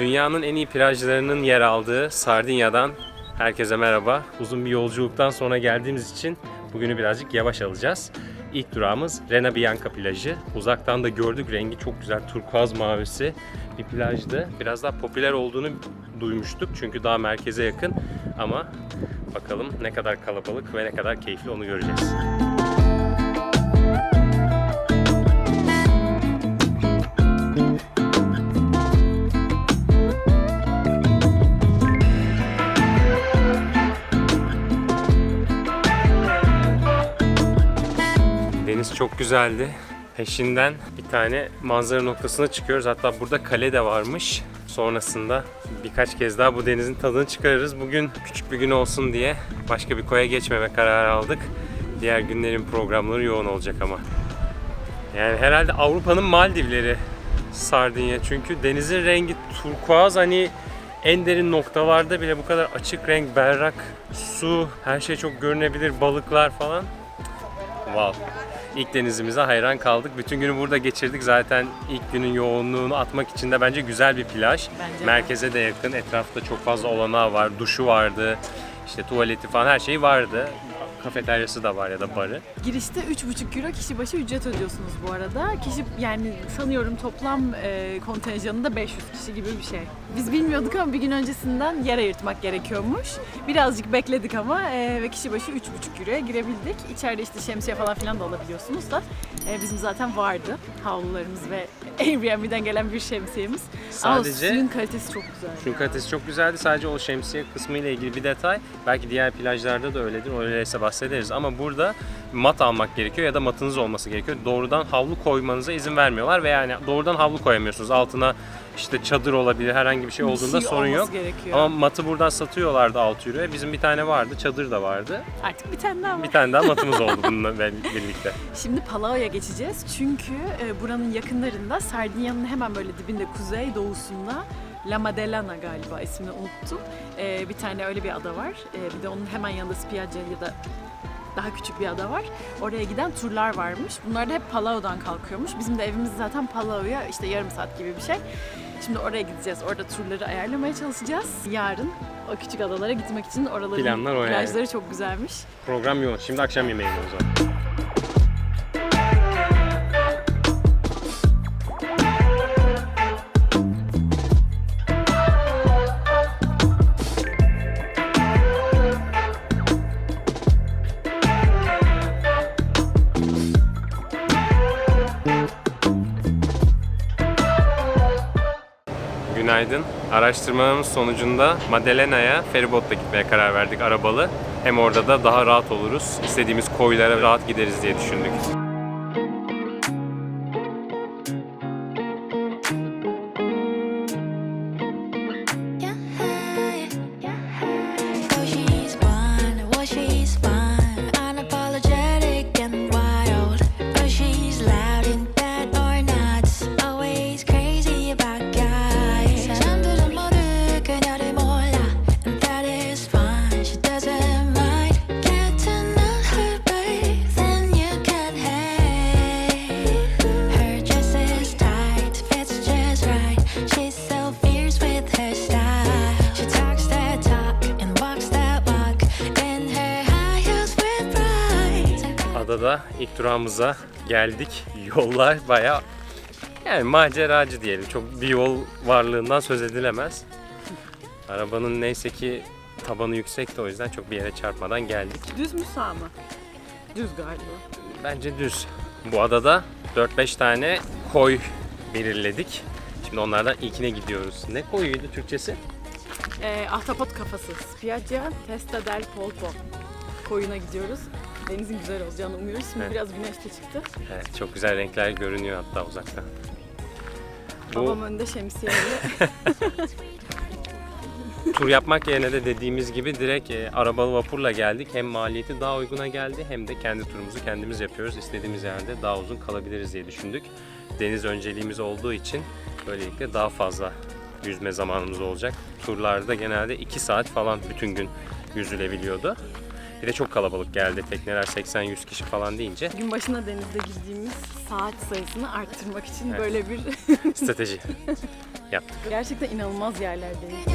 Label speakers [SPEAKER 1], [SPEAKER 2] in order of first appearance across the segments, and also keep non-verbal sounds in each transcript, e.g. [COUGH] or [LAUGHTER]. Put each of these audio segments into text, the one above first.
[SPEAKER 1] Dünyanın en iyi plajlarının yer aldığı Sardinya'dan herkese merhaba. Uzun bir yolculuktan sonra geldiğimiz için bugünü birazcık yavaş alacağız. İlk durağımız Rena Bianca plajı. Uzaktan da gördük rengi çok güzel turkuaz mavisi bir plajdı. Biraz daha popüler olduğunu duymuştuk çünkü daha merkeze yakın ama bakalım ne kadar kalabalık ve ne kadar keyifli onu göreceğiz. Çok güzeldi. Peşinden bir tane manzara noktasına çıkıyoruz. Hatta burada kale de varmış. Sonrasında birkaç kez daha bu denizin tadını çıkarırız. Bugün küçük bir gün olsun diye başka bir koya geçmeme kararı aldık. Diğer günlerin programları yoğun olacak ama. Yani herhalde Avrupa'nın Maldivleri Sardinya. Çünkü denizin rengi turkuaz hani en derin noktalarda bile bu kadar açık renk, berrak, su, her şey çok görünebilir, balıklar falan. Wow. İlk denizimize hayran kaldık. Bütün günü burada geçirdik. Zaten ilk günün yoğunluğunu atmak için de bence güzel bir plaj.
[SPEAKER 2] Bence.
[SPEAKER 1] Merkeze de yakın. Etrafta çok fazla olanağı var. Duşu vardı. işte tuvaleti falan her şeyi vardı. Kafeteryası da var ya da barı.
[SPEAKER 2] Girişte 3,5 euro kişi başı ücret ödüyorsunuz bu arada. Kişi yani sanıyorum toplam e, kontenjanı da 500 kişi gibi bir şey. Biz bilmiyorduk ama bir gün öncesinden yer ayırtmak gerekiyormuş. Birazcık bekledik ama e, ve kişi başı 3,5 euroya girebildik. İçeride işte şemsiye falan filan da alabiliyorsunuz da e, bizim zaten vardı havlularımız ve [LAUGHS] Airbnb'den gelen bir şemsiyemiz. Ama
[SPEAKER 1] Sadece
[SPEAKER 2] suyun kalitesi çok güzel.
[SPEAKER 1] Suyun kalitesi çok güzeldi. Sadece o şemsiye kısmı ile ilgili bir detay. Belki diğer plajlarda da öyledir. Öyleyse bahsederiz. Ama burada mat almak gerekiyor ya da matınız olması gerekiyor. Doğrudan havlu koymanıza izin vermiyorlar ve yani doğrudan havlu koyamıyorsunuz. Altına işte çadır olabilir, herhangi bir şey
[SPEAKER 2] Bir
[SPEAKER 1] olduğunda
[SPEAKER 2] şey
[SPEAKER 1] sorun yok.
[SPEAKER 2] gerekiyor.
[SPEAKER 1] Ama matı buradan satıyorlardı 6 euroya. Bizim bir tane vardı, çadır da vardı.
[SPEAKER 2] Artık bir tane daha var.
[SPEAKER 1] Bir tane daha matımız [LAUGHS] oldu bununla birlikte.
[SPEAKER 2] Şimdi Palau'ya geçeceğiz çünkü e, buranın yakınlarında Sardinya'nın hemen böyle dibinde kuzey doğusunda La Maddalena galiba ismini unuttum. E, bir tane öyle bir ada var. E, bir de onun hemen yanında Spiaggia ya da daha küçük bir ada var. Oraya giden turlar varmış. Bunlar da hep Palau'dan kalkıyormuş. Bizim de evimiz zaten Palau'ya işte yarım saat gibi bir şey. Şimdi oraya gideceğiz. Orada turları ayarlamaya çalışacağız. Yarın o küçük adalara gitmek için oraların
[SPEAKER 1] Planlar o yani.
[SPEAKER 2] plajları çok güzelmiş.
[SPEAKER 1] Program yoğun. Şimdi akşam yemeği o zaman. Günaydın. Araştırmalarımız sonucunda Madelena'ya feribotla gitmeye karar verdik arabalı. Hem orada da daha rahat oluruz. İstediğimiz koylara rahat gideriz diye düşündük. İlk durağımıza geldik. [LAUGHS] Yollar bayağı yani maceracı diyelim. Çok bir yol varlığından söz edilemez. Arabanın neyse ki tabanı yüksekti o yüzden çok bir yere çarpmadan geldik.
[SPEAKER 2] Düz mü sağ mı? Düz galiba.
[SPEAKER 1] Bence düz. Bu adada 4-5 tane koy belirledik. Şimdi onlardan ilkine gidiyoruz. Ne koyuydu Türkçesi?
[SPEAKER 2] Ee, ahtapot kafası. Spiaggia Testa del Polpo. Koyuna gidiyoruz. Denizin güzel olacağını umuyoruz. Şimdi
[SPEAKER 1] Evet.
[SPEAKER 2] biraz güneş de çıktı.
[SPEAKER 1] Evet, çok güzel renkler görünüyor hatta uzaktan. Bu
[SPEAKER 2] Babam önde şemsiyeyle. [LAUGHS] [LAUGHS]
[SPEAKER 1] tur yapmak yerine de dediğimiz gibi direkt e, arabalı vapurla geldik. Hem maliyeti daha uyguna geldi hem de kendi turumuzu kendimiz yapıyoruz. İstediğimiz yerde daha uzun kalabiliriz diye düşündük. Deniz önceliğimiz olduğu için böylelikle daha fazla yüzme zamanımız olacak. Turlarda genelde 2 saat falan bütün gün yüzülebiliyordu. Bir de çok kalabalık geldi. Tekneler 80-100 kişi falan deyince
[SPEAKER 2] Gün başına denizde girdiğimiz saat sayısını arttırmak için
[SPEAKER 1] Evet.
[SPEAKER 2] böyle bir [LAUGHS]
[SPEAKER 1] strateji. yaptık.
[SPEAKER 2] Gerçekten inanılmaz yerlerdeyiz.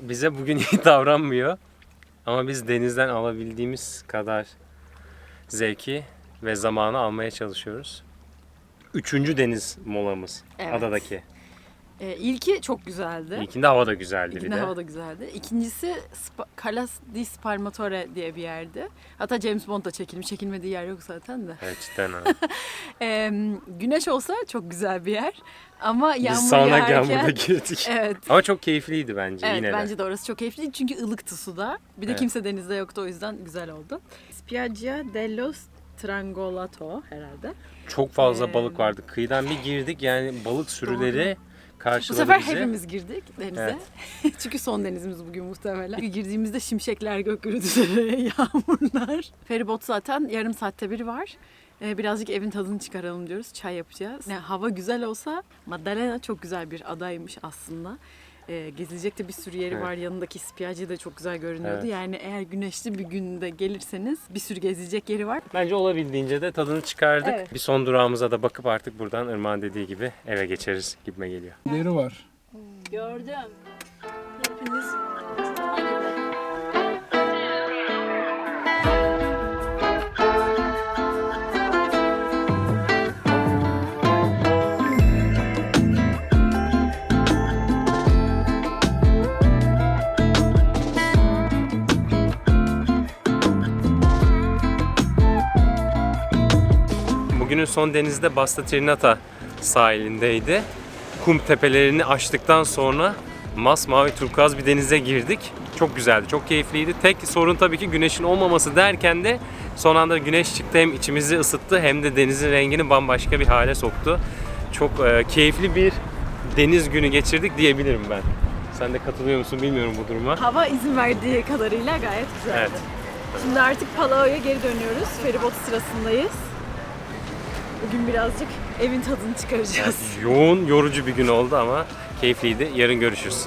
[SPEAKER 1] Bize bugün [LAUGHS] iyi davranmıyor. Ama biz denizden alabildiğimiz kadar zevki ve zamanı almaya çalışıyoruz. Üçüncü deniz molamız
[SPEAKER 2] Evet.
[SPEAKER 1] adadaki.
[SPEAKER 2] Ee, ilki çok güzeldi.
[SPEAKER 1] İlkinde hava da güzeldi bir
[SPEAKER 2] İlkinde
[SPEAKER 1] de.
[SPEAKER 2] hava da güzeldi. İkincisi Spa- Calas di Spalmatore diye bir yerdi. Hatta James Bond da çekilmiş. Çekilmediği yer yok zaten de.
[SPEAKER 1] Evet cidden ha. [LAUGHS]
[SPEAKER 2] Ee, güneş olsa çok güzel bir yer. Ama yağmur
[SPEAKER 1] Biz sauna yağmurda girdik.
[SPEAKER 2] Evet.
[SPEAKER 1] Ama çok keyifliydi bence
[SPEAKER 2] Evet
[SPEAKER 1] yine
[SPEAKER 2] bence
[SPEAKER 1] de.
[SPEAKER 2] de orası çok keyifli çünkü ılıktı suda. Bir de
[SPEAKER 1] Evet.
[SPEAKER 2] kimse denizde yoktu o yüzden güzel oldu. Spiaggia dello Strangolato herhalde.
[SPEAKER 1] Çok fazla
[SPEAKER 2] Ee,
[SPEAKER 1] balık vardı. Kıyıdan bir girdik yani balık sürüleri
[SPEAKER 2] Bu
[SPEAKER 1] karşıladı
[SPEAKER 2] sefer
[SPEAKER 1] bizi.
[SPEAKER 2] hepimiz girdik denize. [LAUGHS] çünkü son denizimiz bugün muhtemelen. Girdiğimizde şimşekler, gök gürültüleri, [LAUGHS] yağmurlar. Feribot zaten yarım saatte bir var. Ee, birazcık evin tadını çıkaralım diyoruz. Çay yapacağız. Yani hava güzel olsa Maddalena çok güzel bir adaymış aslında. Ee, gezilecek de bir sürü yeri
[SPEAKER 1] Evet.
[SPEAKER 2] var. Yanındaki Spiaggia da çok güzel görünüyordu.
[SPEAKER 1] Evet.
[SPEAKER 2] Yani eğer güneşli bir günde gelirseniz bir sürü gezilecek yeri var.
[SPEAKER 1] Bence olabildiğince de tadını çıkardık.
[SPEAKER 2] Evet.
[SPEAKER 1] Bir son durağımıza da bakıp artık buradan Irmak'ın dediği gibi eve geçeriz gibime geliyor.
[SPEAKER 3] Leri var.
[SPEAKER 2] Gördüm. Hepiniz
[SPEAKER 1] Bugünün son denizde Basta Trinata sahilindeydi. Kum tepelerini aştıktan sonra masmavi turkuaz bir denize girdik. Çok güzeldi, çok keyifliydi. Tek sorun tabii ki güneşin olmaması derken de son anda güneş çıktı hem içimizi ısıttı hem de denizin rengini bambaşka bir hale soktu. Çok e, keyifli bir deniz günü geçirdik diyebilirim ben. Sen de katılıyor musun bilmiyorum bu duruma.
[SPEAKER 2] Hava izin verdiği kadarıyla gayet güzeldi.
[SPEAKER 1] Evet.
[SPEAKER 2] Şimdi artık Palao'ya geri dönüyoruz. Feribot sırasındayız. Bugün birazcık evin tadını çıkaracağız.
[SPEAKER 1] Yoğun, yorucu bir gün oldu ama keyifliydi. Yarın görüşürüz.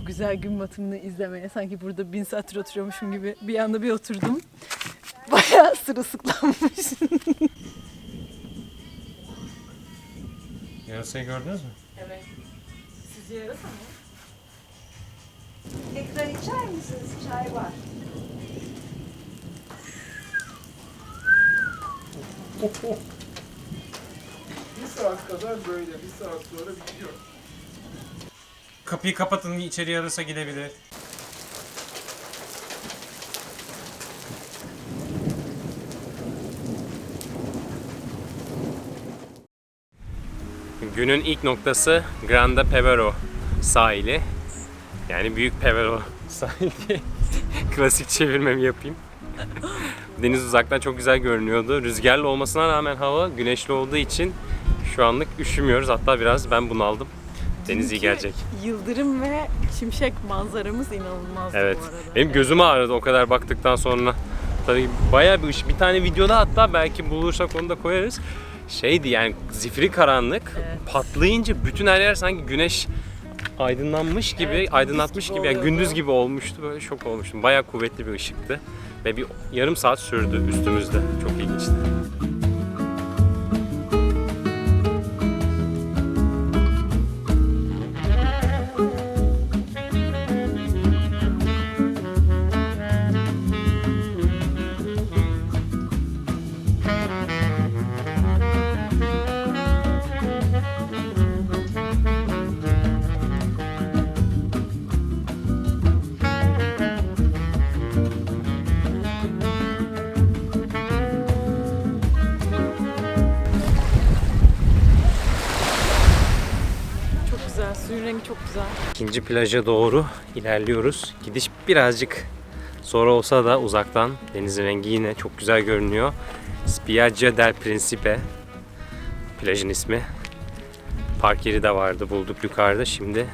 [SPEAKER 2] Bu güzel gün batımını izlemeye sanki burada bin saattir oturuyormuşum gibi bir anda bir oturdum. [LAUGHS] Bayağı sırılsıklanmış.
[SPEAKER 1] Yarasayı gördünüz mü?
[SPEAKER 2] Sizce yarasa mı?
[SPEAKER 4] Tekrar içer misiniz? Çay var. [LAUGHS]
[SPEAKER 3] Bir saat kadar böyle, bir saat sonra bitiyor.
[SPEAKER 1] Kapıyı kapatın içeri yarasa gidebilir. Günün ilk noktası Grande Pevero sahili. Yani Büyük Pevero [LAUGHS] sahili klasik çevirmemi yapayım. [LAUGHS] Deniz uzaktan çok güzel görünüyordu. Rüzgarlı olmasına rağmen hava güneşli olduğu için şu anlık üşümüyoruz. Hatta biraz ben bunaldım. Deniz iyi gelecek.
[SPEAKER 2] Yıldırım ve şimşek manzaramız inanılmazdı
[SPEAKER 1] Evet.
[SPEAKER 2] bu arada.
[SPEAKER 1] Benim gözüm ağrıdı o kadar baktıktan sonra. Tabii bayağı bir ışık. Bir tane videoda hatta belki bulursak onu da koyarız. Şeydi yani zifiri karanlık.
[SPEAKER 2] Evet.
[SPEAKER 1] Patlayınca bütün her yer sanki güneş aydınlanmış gibi,
[SPEAKER 2] Evet,
[SPEAKER 1] aydınlatmış
[SPEAKER 2] gibi
[SPEAKER 1] gibi, yani gündüz gibi olmuştu. Böyle şok olmuştum. Bayağı kuvvetli bir ışıktı. Ve bir yarım saat sürdü üstümüzde. Çok ilginçti. İkinci plaja doğru ilerliyoruz. Gidiş birazcık zor olsa da uzaktan denizin rengi yine çok güzel görünüyor. Spiaggia del Principe plajın ismi. Park yeri de vardı bulduk yukarıda. Şimdi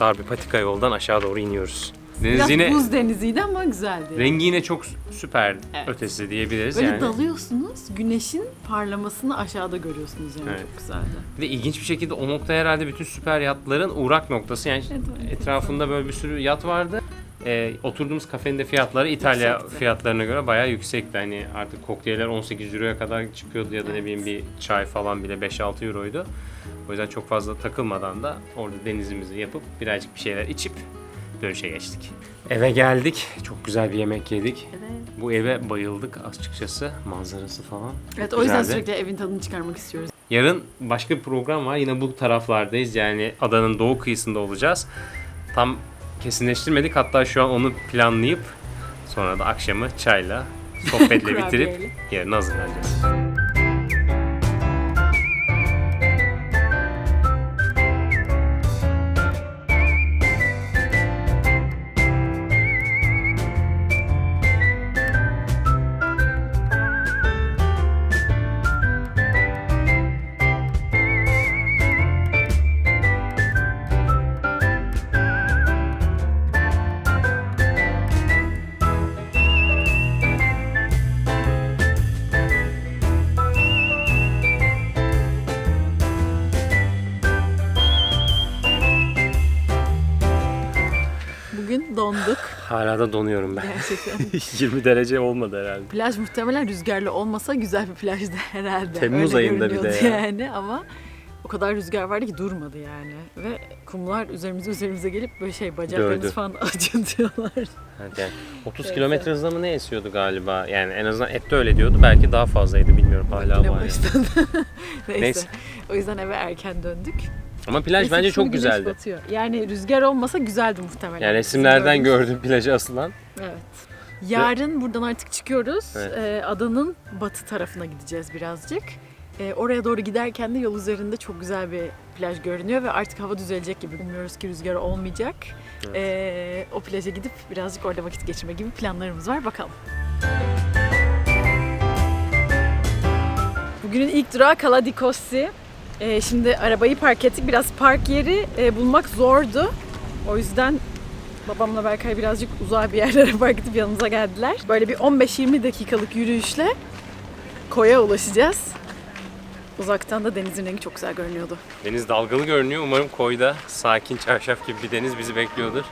[SPEAKER 1] dar bir patika yoldan aşağı doğru iniyoruz. Deniz
[SPEAKER 2] Biraz
[SPEAKER 1] yine
[SPEAKER 2] buz deniziydi ama güzeldi.
[SPEAKER 1] rengi yine çok süper
[SPEAKER 2] Evet.
[SPEAKER 1] ötesi diyebiliriz
[SPEAKER 2] Böyle
[SPEAKER 1] yani.
[SPEAKER 2] dalıyorsunuz, güneşin parlamasını aşağıda görüyorsunuz yani
[SPEAKER 1] Evet.
[SPEAKER 2] çok güzeldi.
[SPEAKER 1] Ve ilginç bir şekilde o nokta herhalde bütün süper yatların uğrak noktası. Yani
[SPEAKER 2] Evet,
[SPEAKER 1] etrafında böyle bir sürü yat vardı. Ee, oturduğumuz kafenin de fiyatları İtalya
[SPEAKER 2] Yüksekti.
[SPEAKER 1] fiyatlarına göre bayağı yüksekti. Hani artık kokteyller 18 euroya kadar çıkıyordu ya da ne
[SPEAKER 2] Evet.
[SPEAKER 1] bileyim bir çay falan bile 5-6 euroydu. O yüzden çok fazla takılmadan da orada denizimizi yapıp birazcık bir şeyler içip dönüşe geçtik. Eve geldik. Çok güzel bir yemek yedik.
[SPEAKER 2] Evet.
[SPEAKER 1] Bu eve bayıldık açıkçası. Manzarası falan.
[SPEAKER 2] Evet o yüzden
[SPEAKER 1] güzeldi.
[SPEAKER 2] sürekli evin tadını çıkarmak istiyoruz.
[SPEAKER 1] Yarın başka bir program var. Yine bu taraflardayız. Yani adanın doğu kıyısında olacağız. Tam kesinleştirmedik. Hatta şu an onu planlayıp sonra da akşamı çayla, sohbetle [LAUGHS] bitirip
[SPEAKER 2] Kurabiyeyle.
[SPEAKER 1] yarın hazırlanacağız. Da donuyorum ben.
[SPEAKER 2] gerçekten. [LAUGHS]
[SPEAKER 1] 20 derece olmadı herhalde.
[SPEAKER 2] Plaj muhtemelen rüzgarlı olmasa güzel bir plajdı herhalde.
[SPEAKER 1] Temmuz
[SPEAKER 2] Öyle
[SPEAKER 1] ayında bir de ya.
[SPEAKER 2] yani ama o kadar rüzgar vardı ki durmadı yani. Ve kumlar üzerimize üzerimize gelip böyle şey bacaklarımız
[SPEAKER 1] Dövdü.
[SPEAKER 2] falan [LAUGHS] acıtıyorlar.
[SPEAKER 1] Evet, yani 30
[SPEAKER 2] Neyse.
[SPEAKER 1] kilometre hızla mı ne esiyordu galiba? Yani en azından ette öyle diyordu. Belki daha fazlaydı bilmiyorum. Hala
[SPEAKER 2] Yine
[SPEAKER 1] var. yani.
[SPEAKER 2] baştan. [LAUGHS] Neyse.
[SPEAKER 1] Neyse.
[SPEAKER 2] O yüzden eve erken döndük.
[SPEAKER 1] Ama plaj
[SPEAKER 2] Neyse,
[SPEAKER 1] bence çok güzeldi.
[SPEAKER 2] batıyor. Yani rüzgar olmasa güzeldi muhtemelen.
[SPEAKER 1] Yani resimlerden
[SPEAKER 2] gördüğümüz-
[SPEAKER 1] gördüm plajı asılan.
[SPEAKER 2] Evet. Yarın buradan artık çıkıyoruz.
[SPEAKER 1] Evet.
[SPEAKER 2] Ee, adanın batı tarafına gideceğiz birazcık. Ee, oraya doğru giderken de yol üzerinde çok güzel bir plaj görünüyor ve artık hava düzelecek gibi. Umuyoruz ki rüzgar olmayacak.
[SPEAKER 1] Evet.
[SPEAKER 2] Ee, o plaja gidip birazcık orada vakit geçirme gibi planlarımız var. Bakalım. Bugünün ilk durağı Cala Ee, şimdi arabayı park ettik. Biraz park yeri e, bulmak zordu. O yüzden babamla Berkay birazcık uzağa bir [LAUGHS] yerlere park edip yanımıza geldiler. Böyle bir 15-20 dakikalık yürüyüşle koya ulaşacağız. Uzaktan da denizin rengi çok güzel görünüyordu.
[SPEAKER 1] Deniz dalgalı görünüyor. Umarım koyda sakin çarşaf gibi bir deniz bizi bekliyordur.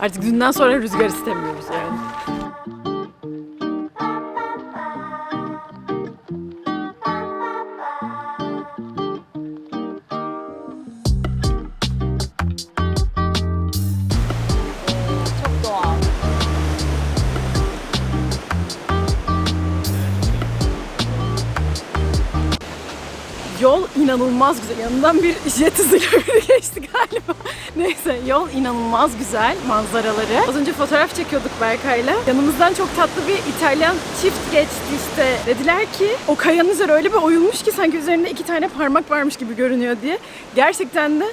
[SPEAKER 2] Artık dünden sonra rüzgar istemiyoruz yani. İnanılmaz güzel. Yanından bir jet hızıyla [LAUGHS] geçti galiba. Neyse yol inanılmaz güzel manzaraları. Az önce fotoğraf çekiyorduk Berkay'la. Yanımızdan çok tatlı bir İtalyan çift geçti işte. Dediler ki o kayanın üzeri öyle bir oyulmuş ki sanki üzerinde iki tane parmak varmış gibi görünüyor diye. Gerçekten de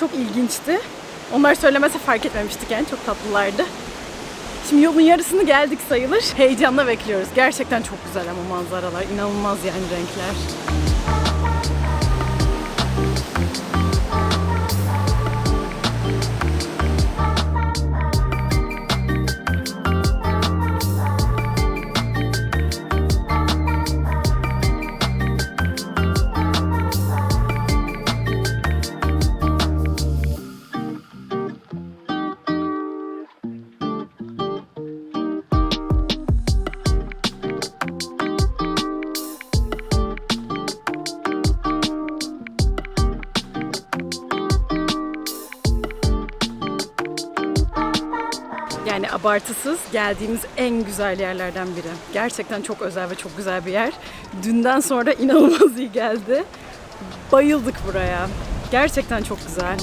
[SPEAKER 2] çok ilginçti. Onlar söylemese fark etmemiştik yani çok tatlılardı. Şimdi yolun yarısını geldik sayılır. Heyecanla bekliyoruz. Gerçekten çok güzel ama manzaralar. inanılmaz yani renkler. Abartısız geldiğimiz en güzel yerlerden biri. Gerçekten çok özel ve çok güzel bir yer. Dünden sonra [LAUGHS] inanılmaz iyi geldi. Bayıldık buraya. Gerçekten çok güzel.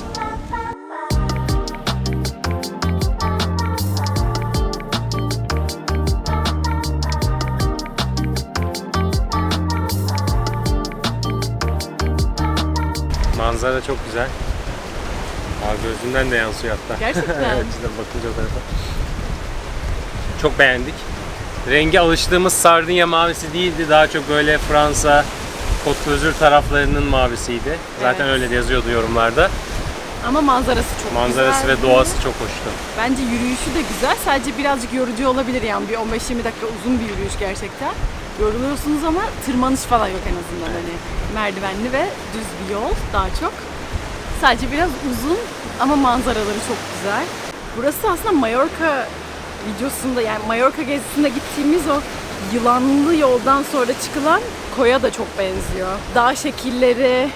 [SPEAKER 1] Manzara çok güzel. Aa, gözünden de yansıyor hatta.
[SPEAKER 2] Gerçekten. [LAUGHS]
[SPEAKER 1] cidden bakınca o tarafa. Çok beğendik. Rengi alıştığımız sardunya mavisi değildi. Daha çok böyle Fransa, d'Azur taraflarının mavisiydi. Zaten
[SPEAKER 2] Evet.
[SPEAKER 1] öyle de yazıyordu yorumlarda.
[SPEAKER 2] Ama manzarası çok
[SPEAKER 1] Manzarası
[SPEAKER 2] güzel.
[SPEAKER 1] ve doğası çok hoştu.
[SPEAKER 2] Bence yürüyüşü de güzel. Sadece birazcık yorucu olabilir yani. Bir 15-20 dakika uzun bir yürüyüş gerçekten. Yoruluyorsunuz ama tırmanış falan yok en azından hani. Merdivenli ve düz bir yol daha çok. Sadece biraz uzun ama manzaraları çok güzel. Burası aslında Mallorca videosunda yani Mallorca gezisinde gittiğimiz o yılanlı yoldan sonra çıkılan koya da çok benziyor. Dağ şekilleri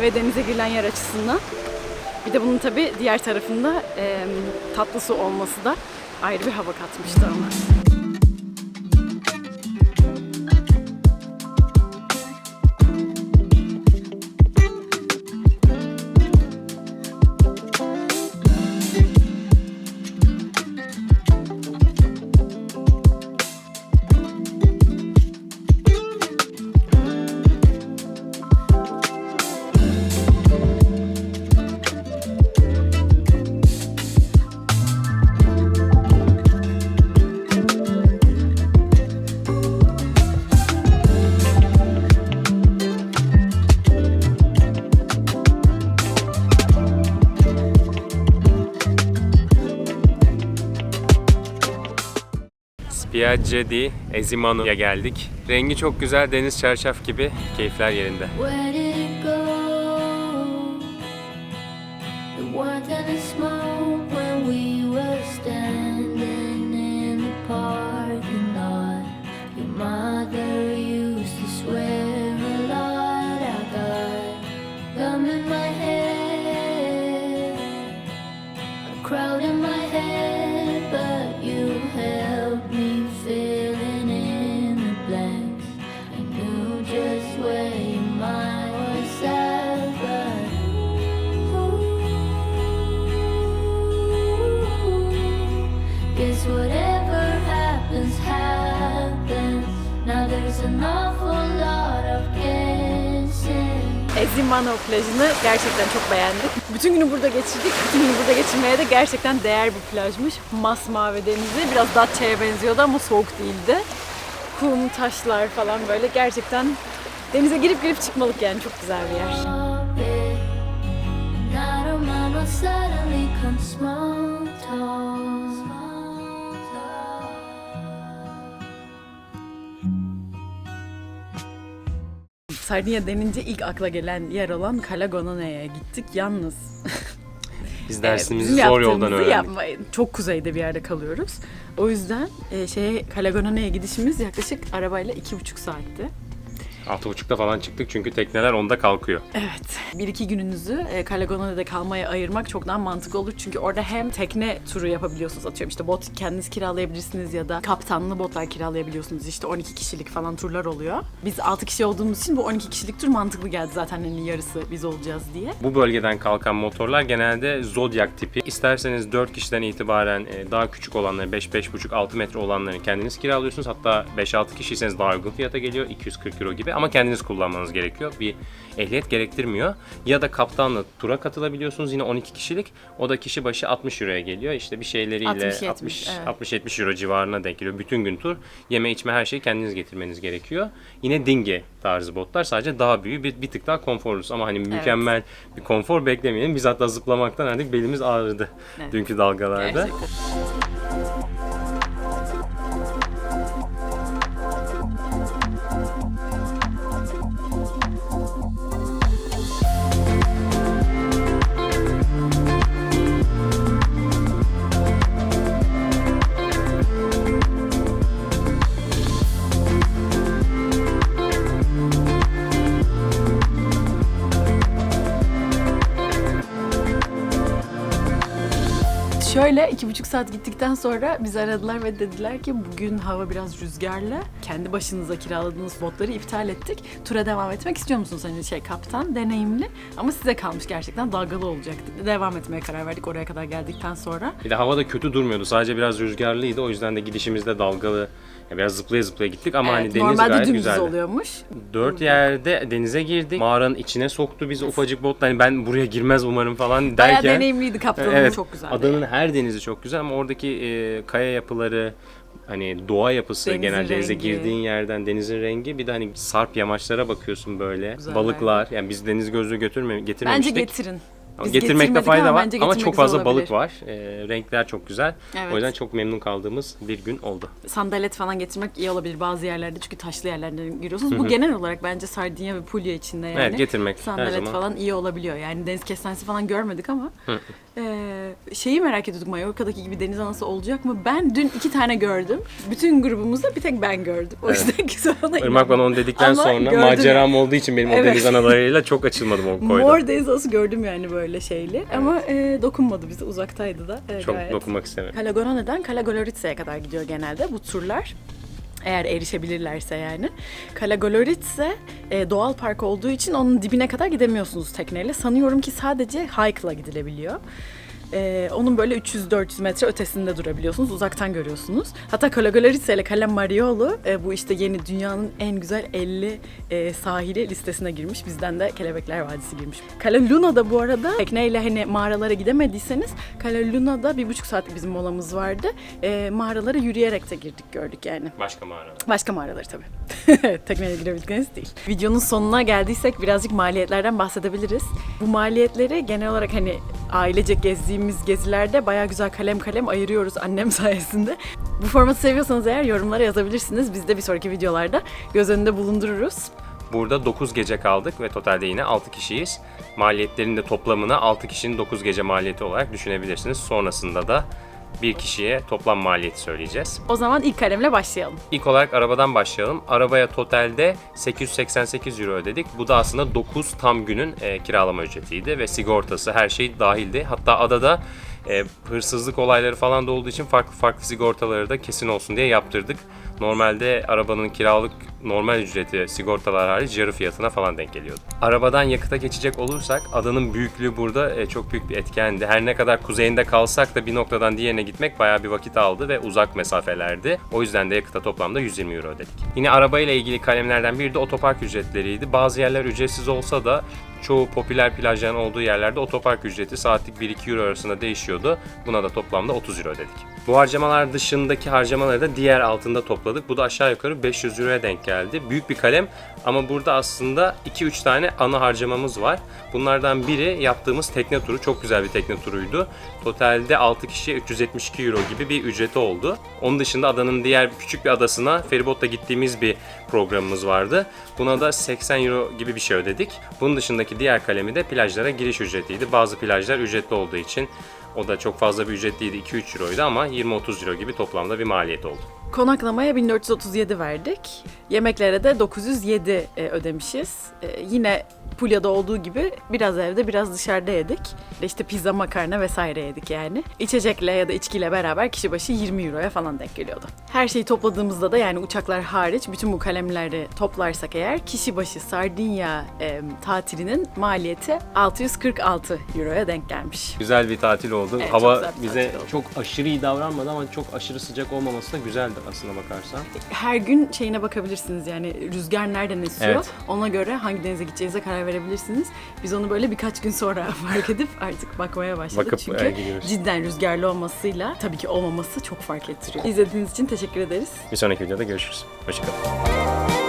[SPEAKER 2] ve denize girilen yer açısından. Bir de bunun tabii diğer tarafında e, tatlı su olması da ayrı bir hava katmıştı ona.
[SPEAKER 1] Spiaggia di Ezimano'ya geldik. Rengi çok güzel, deniz çarşaf gibi. Keyifler yerinde.
[SPEAKER 2] Ezimano plajını gerçekten çok beğendik. Bütün günü burada geçirdik. Bütün günü burada geçirmeye de gerçekten değer bir plajmış. Masmavi denizi. Biraz Datça'ya benziyordu ama soğuk değildi. Kum, taşlar falan böyle gerçekten denize girip girip çıkmalık yani çok güzel bir yer.
[SPEAKER 5] Suddenly.
[SPEAKER 2] Sardinya denince ilk akla gelen yer olan Calagonane'ye gittik. Yalnız [LAUGHS]
[SPEAKER 1] Biz dersimizi
[SPEAKER 2] bizim
[SPEAKER 1] zor yoldan
[SPEAKER 2] yaptığımızı
[SPEAKER 1] öğrendik.
[SPEAKER 2] yapmayın. Çok kuzeyde bir yerde kalıyoruz. O yüzden e, şeye Calagonane'ye gidişimiz yaklaşık arabayla iki buçuk saatti.
[SPEAKER 1] 6.30'da falan çıktık çünkü tekneler onda kalkıyor.
[SPEAKER 2] Evet. Bir iki gününüzü e, Calagonane'de kalmaya ayırmak çok daha mantıklı olur. Çünkü orada hem tekne turu yapabiliyorsunuz. Atıyorum işte bot kendiniz kiralayabilirsiniz ya da kaptanlı botlar kiralayabiliyorsunuz. İşte 12 kişilik falan turlar oluyor. Biz 6 kişi olduğumuz için bu 12 kişilik tur mantıklı geldi zaten hani yarısı biz olacağız diye.
[SPEAKER 1] Bu bölgeden kalkan motorlar genelde Zodiac tipi. İsterseniz 4 kişiden itibaren e, daha küçük olanları 5-5,5-6 metre olanları kendiniz kiralıyorsunuz. Hatta 5-6 kişiyseniz daha uygun fiyata geliyor. 240 euro gibi ama kendiniz kullanmanız gerekiyor. Bir ehliyet gerektirmiyor. Ya da kaptanla tura katılabiliyorsunuz yine 12 kişilik. O da kişi başı 60 euroya geliyor. İşte bir şeyleriyle
[SPEAKER 2] 60-70,
[SPEAKER 1] 60
[SPEAKER 2] evet.
[SPEAKER 1] 60-70 euro civarına denk geliyor. Bütün gün tur. Yeme içme her şeyi kendiniz getirmeniz gerekiyor. Yine dinge tarzı botlar sadece daha büyük bir, bir tık daha konforlusu ama hani mükemmel bir konfor beklemeyelim. Biz hatta zıplamaktan artık belimiz ağrıdı
[SPEAKER 2] Evet.
[SPEAKER 1] dünkü dalgalarda.
[SPEAKER 2] Gerçekten. Şöyle iki buçuk saat gittikten sonra bizi aradılar ve dediler ki bugün hava biraz rüzgarlı. Kendi başınıza kiraladığınız botları iptal ettik. Tura devam etmek istiyor musunuz? Hani şey kaptan deneyimli ama size kalmış gerçekten dalgalı olacak. Devam etmeye karar verdik oraya kadar geldikten sonra.
[SPEAKER 1] Bir de hava da kötü durmuyordu. Sadece biraz rüzgarlıydı. O yüzden de gidişimizde dalgalı ya biraz zıplaya zıplaya gittik ama hani
[SPEAKER 2] Evet,
[SPEAKER 1] deniz
[SPEAKER 2] normalde
[SPEAKER 1] gayet
[SPEAKER 2] dümdüz
[SPEAKER 1] güzeldi.
[SPEAKER 2] oluyormuş.
[SPEAKER 1] Dört yerde denize girdik. Mağaranın içine soktu bizi ufacık botla. Hani ben buraya girmez umarım falan
[SPEAKER 2] Bayağı
[SPEAKER 1] derken.
[SPEAKER 2] deneyimliydi kaptanımız
[SPEAKER 1] Evet,
[SPEAKER 2] çok güzeldi.
[SPEAKER 1] adanın her denizi çok güzel ama oradaki e, kaya yapıları, hani doğa yapısı
[SPEAKER 2] Denizin
[SPEAKER 1] genel denize
[SPEAKER 2] rengi.
[SPEAKER 1] girdiğin yerden denizin rengi bir de hani sarp yamaçlara bakıyorsun böyle.
[SPEAKER 2] Güzel
[SPEAKER 1] Balıklar yani biz deniz gözlüğü götürme,
[SPEAKER 2] Bence
[SPEAKER 1] getirmemiştik.
[SPEAKER 2] getirin. Biz
[SPEAKER 1] Getirmekte
[SPEAKER 2] getirmedik
[SPEAKER 1] fayda
[SPEAKER 2] ama
[SPEAKER 1] var
[SPEAKER 2] bence
[SPEAKER 1] ama
[SPEAKER 2] getirmek
[SPEAKER 1] çok fazla balık var. E, renkler çok güzel.
[SPEAKER 2] Evet.
[SPEAKER 1] O yüzden çok memnun kaldığımız bir gün oldu.
[SPEAKER 2] sandalet falan getirmek iyi olabilir bazı yerlerde çünkü taşlı yerlerden giriyorsunuz. Bu genel olarak bence Sardinya ve Puglia içinde yani.
[SPEAKER 1] Evet, getirmek her
[SPEAKER 2] sandalet
[SPEAKER 1] zaman.
[SPEAKER 2] falan iyi olabiliyor. Yani deniz kestanesi falan görmedik ama eee, şeyi merak ediyorduk Mallorca'daki gibi deniz anası olacak mı? Ben dün iki tane gördüm. Bütün grubumuzda bir tek ben gördüm. O yüzden [LAUGHS] güzel ona
[SPEAKER 1] Irmak bana onu dedikten
[SPEAKER 2] Ama
[SPEAKER 1] sonra
[SPEAKER 2] gördüm
[SPEAKER 1] maceram olduğu için benim o
[SPEAKER 2] Evet.
[SPEAKER 1] deniz analarıyla çok açılmadım o koyda.
[SPEAKER 2] Mor deniz anası gördüm yani böyle şeyli. Ama eee, dokunmadı bize uzaktaydı da. eee,
[SPEAKER 1] Çok
[SPEAKER 2] gayet.
[SPEAKER 1] dokunmak istemiyorum.
[SPEAKER 2] Calagorona'dan Calagoloritsa'ya kadar gidiyor genelde bu turlar. Eğer erişebilirlerse yani. Calagoloritse e, doğal park olduğu için onun dibine kadar gidemiyorsunuz tekneyle. Sanıyorum ki sadece hike'la gidilebiliyor. E, onun böyle 300-400 metre ötesinde durabiliyorsunuz. Uzaktan görüyorsunuz. Hatta Calagoloritsa ile Cala Mariolo e, bu işte yeni dünyanın en güzel 50 e, sahili listesine girmiş. Bizden de Kelebekler Vadisi girmiş. Cala Luna'da bu arada tekneyle hani mağaralara gidemediyseniz Cala Luna'da bir buçuk saatlik bizim molamız vardı. E, mağaralara yürüyerek de girdik gördük yani.
[SPEAKER 1] Başka mağarada.
[SPEAKER 2] Başka mağaraları tabii. [LAUGHS] Tekneyle girebildikleriniz değil. Videonun sonuna geldiysek birazcık maliyetlerden bahsedebiliriz. Bu maliyetleri genel olarak hani ailecek gezdiğimiz gezilerde bayağı güzel kalem kalem ayırıyoruz annem [LAUGHS] sayesinde. Bu formatı seviyorsanız eğer yorumlara yazabilirsiniz. Biz de bir sonraki videolarda göz önünde bulundururuz.
[SPEAKER 1] Burada 9 gece kaldık ve totalde yine 6 kişiyiz. Maliyetlerin de toplamını 6 kişinin 9 gece maliyeti olarak düşünebilirsiniz. Sonrasında da bir kişiye toplam maliyeti söyleyeceğiz.
[SPEAKER 2] O zaman ilk kalemle başlayalım.
[SPEAKER 1] İlk olarak arabadan başlayalım. Arabaya totalde 888 euro ödedik. Bu da aslında 9 tam günün e, kiralama ücretiydi ve sigortası her şey dahildi. Hatta adada e, hırsızlık olayları falan da olduğu için farklı farklı sigortaları da kesin olsun diye yaptırdık. Normalde arabanın kiralık normal ücreti sigortalar hariç yarı fiyatına falan denk geliyordu. Arabadan yakıta geçecek olursak adanın büyüklüğü burada e, çok büyük bir etkendi. Her ne kadar kuzeyinde kalsak da bir noktadan diğerine gitmek bayağı bir vakit aldı ve uzak mesafelerdi. O yüzden de yakıta toplamda 120 euro ödedik. Yine arabayla ilgili kalemlerden biri de otopark ücretleriydi. Bazı yerler ücretsiz olsa da çoğu popüler plajların olduğu yerlerde otopark ücreti saatlik 1-2 euro arasında değişiyordu. Buna da toplamda 30 euro ödedik. Bu harcamalar dışındaki harcamaları da diğer altında topladık. Bu da aşağı yukarı 500 euroya denk geldi. Büyük bir kalem ama burada aslında 2-3 tane ana harcamamız var. Bunlardan biri yaptığımız tekne turu. Çok güzel bir tekne turuydu. Totalde 6 kişiye 372 euro gibi bir ücreti oldu. Onun dışında adanın diğer küçük bir adasına feribotla gittiğimiz bir programımız vardı. Buna da 80 euro gibi bir şey ödedik. Bunun dışındaki diğer kalemi de plajlara giriş ücretiydi. Bazı plajlar ücretli olduğu için o da çok fazla bir ücret değildi. 2-3 euroydu ama 20-30 euro gibi toplamda bir maliyet oldu.
[SPEAKER 2] Konaklamaya 1437 verdik. Yemeklere de 907 e, ödemişiz. E, yine Pulya'da olduğu gibi biraz evde biraz dışarıda yedik. İşte pizza, makarna vesaire yedik yani. İçecekle ya da içkiyle beraber kişi başı 20 euroya falan denk geliyordu. Her şeyi topladığımızda da yani uçaklar hariç bütün bu kalemleri toplarsak eğer kişi başı Sardinya e, tatilinin maliyeti 646 euroya denk gelmiş.
[SPEAKER 1] Güzel bir tatil oldu.
[SPEAKER 2] Evet, çok
[SPEAKER 1] Hava
[SPEAKER 2] bir
[SPEAKER 1] bize
[SPEAKER 2] oldu.
[SPEAKER 1] çok aşırı iyi davranmadı ama çok aşırı sıcak olmaması da güzeldi aslına bakarsan.
[SPEAKER 2] her gün şeyine bakabilirsiniz yani rüzgar nereden esiyor
[SPEAKER 1] Evet.
[SPEAKER 2] ona göre hangi denize gideceğinize karar verebilirsiniz. Biz onu böyle birkaç gün sonra [LAUGHS] fark edip artık bakmaya başladık.
[SPEAKER 1] Bakıp,
[SPEAKER 2] Çünkü
[SPEAKER 1] gidiyoruz.
[SPEAKER 2] cidden rüzgarlı olmasıyla tabii ki olmaması çok fark ettiriyor. İzlediğiniz için teşekkür ederiz.
[SPEAKER 1] Bir sonraki videoda görüşürüz. Hoşçakalın.